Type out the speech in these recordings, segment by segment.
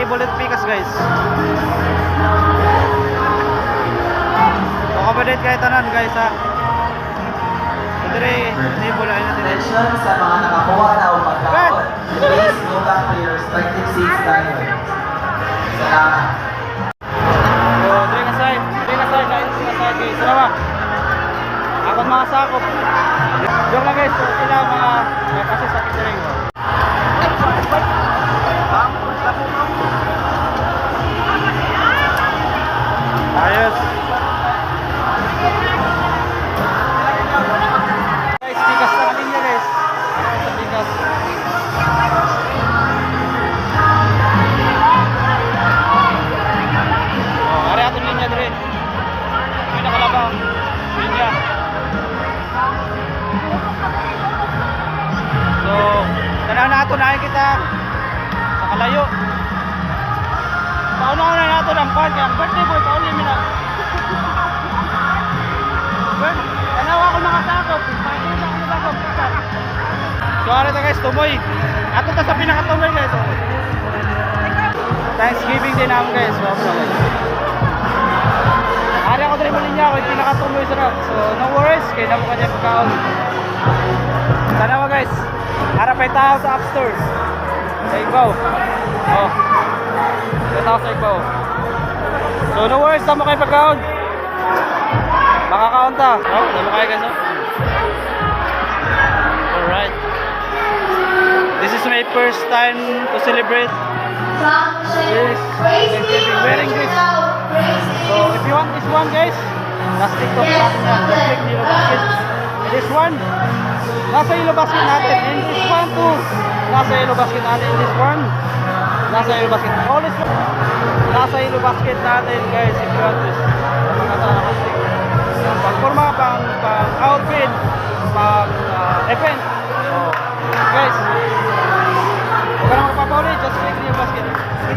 table at pikas guys. Accommodate kayo tanan guys ha. Dire, table ay natin. Attention sa mga nakakuha na o pagkaon. Please go back to your respective seats tayo. Salamat. So, dire ka side. Dire ka side guys. Dire ka side guys. Salawa. Akon mga sakop. Joke lang guys. Sila mga kasi sa catering. Ayos. So, kana na ato na kita sa kalayo. Pauna-una na ato ng pan kaya ang birthday boy pauli mi na. Ben, tanawa ko nakasakop. Pakita ko nakasakop. So, ano to guys, tumoy. Ato ta sa pinakatumoy guys. Oh. Thanksgiving din namin guys. So. Ari ako din muli niya ako, pinakatuloy sa rock. So, no worries, kaya na mo kanya pagkaon. Tanawa guys, harap ay tao sa upstairs. Sa Igbaw. Oh. May tao sa Igbaw. So, no worries, tama kayo pagkaon. Makakaon ta. Oh, tama kayo guys, oh. Alright. This is my first time to celebrate Yes. Thanksgiving. Wearing this. So if you want this one guys, last TikTok natin na. Just click the basket. This one, nasa yellow basket natin. And this one too, nasa yellow basket natin. And this one, nasa yellow basket. All one, nasa yellow natin guys. If you want this. Pang forma, pang, pang outfit, pang uh, event. Guys, Huwag ka na magpapaulit, just click the basket.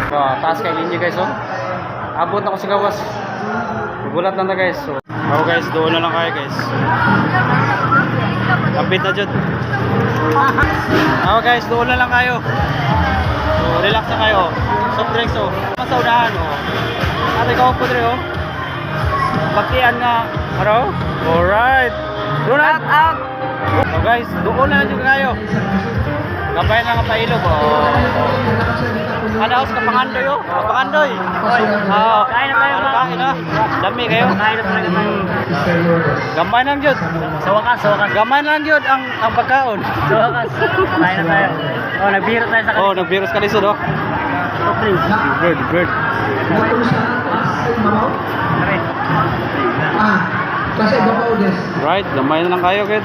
So, taas kay linya guys, oh. Abot ako sa gawas. Gulat lang na guys. So, ako guys, doon na lang kayo guys. Kapit na dyan. Ako guys, doon na lang kayo. So, relax na kayo. Soft drinks, oh. Sa unahan, oh. Ate, ikaw po oh. Baktian nga. Ano? Alright. Doon na. out. So guys, doon na lang dyan kayo. Gabay na nga pailog, oh. Ano house kapangandoy oh. Kapangandoy. Oo. Kain na tayo Kain na. Dami kayo. Kain na talaga tayo. Gamay lang jud. Sa wakas, sa wakas. Gamay lang jud ang ang pagkaon. Sa wakas. Kain na tayo. Oh, nagbiro tayo sa kanila. Oh, nagbiro sa kanila oh. Bird, bird. Ah, kasi iba pa udes. Right, gamay na lang kayo, kid.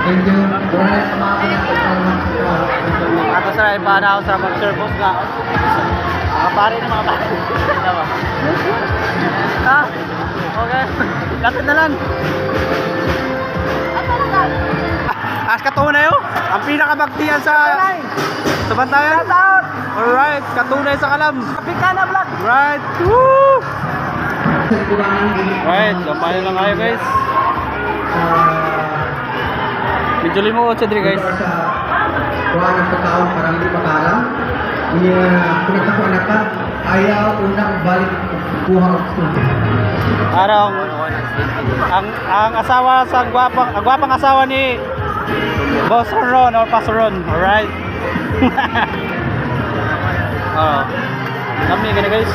Thank you. Maraming salamat na pagkakas Ato sa iba na ako sa mag-service nga. Mga pare na mga pare. Tama. Ah, okay. Lapit na lang. As katunay oh. Ang pinakabagtiyan sa sa bantayan. Alright, katunay sa kalam. Kapikana vlog. Right. Woo! Right, na lang kayo guys. Medyo limo ko diri guys. Kuha ng pagkaon para hindi makalam. Iya, pinagkakuan na ka. Ayaw unang balik kuha studio. Araw ang ang asawa sa gwapang ang gwapang asawa ni Boss Ron or Pastor Ron. Alright. Kami gani guys.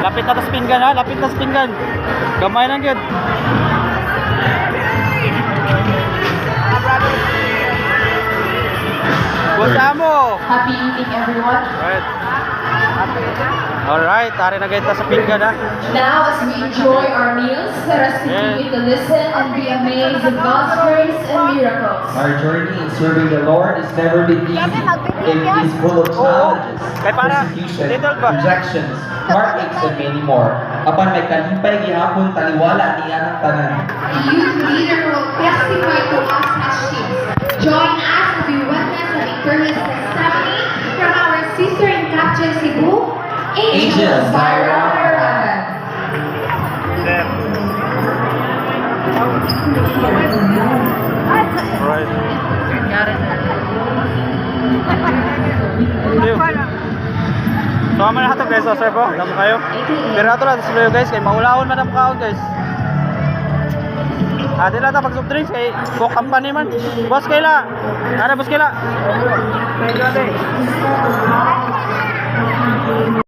Lapit na tas pinggan ha, lapit na tas pinggan. Gamay lang gyud. Buta mo. Happy eating, everyone. Alright. Alright, tari na gayta sa pinggan ha. Now, as we enjoy our meals, let us continue to listen and be amazed at God's grace and miracles. Our journey in serving the Lord has never been easy. It is full of challenges, Kay para, persecution, rejections, heartaches, and many more. Apan may kalipay gihapon taliwala niya ng tanan. The youth leader will testify to us as sheep. Join us as we witness the victorious Egypt. Right. Got it. so, aman na ito guys. So, sir po, alam mo kayo. Pero ito lang, sila guys. Kaya maulaon man ang kaon guys. Ate lang pag soft drinks kay ko company man. Boss kaila. Ara boss kaila. Thank you,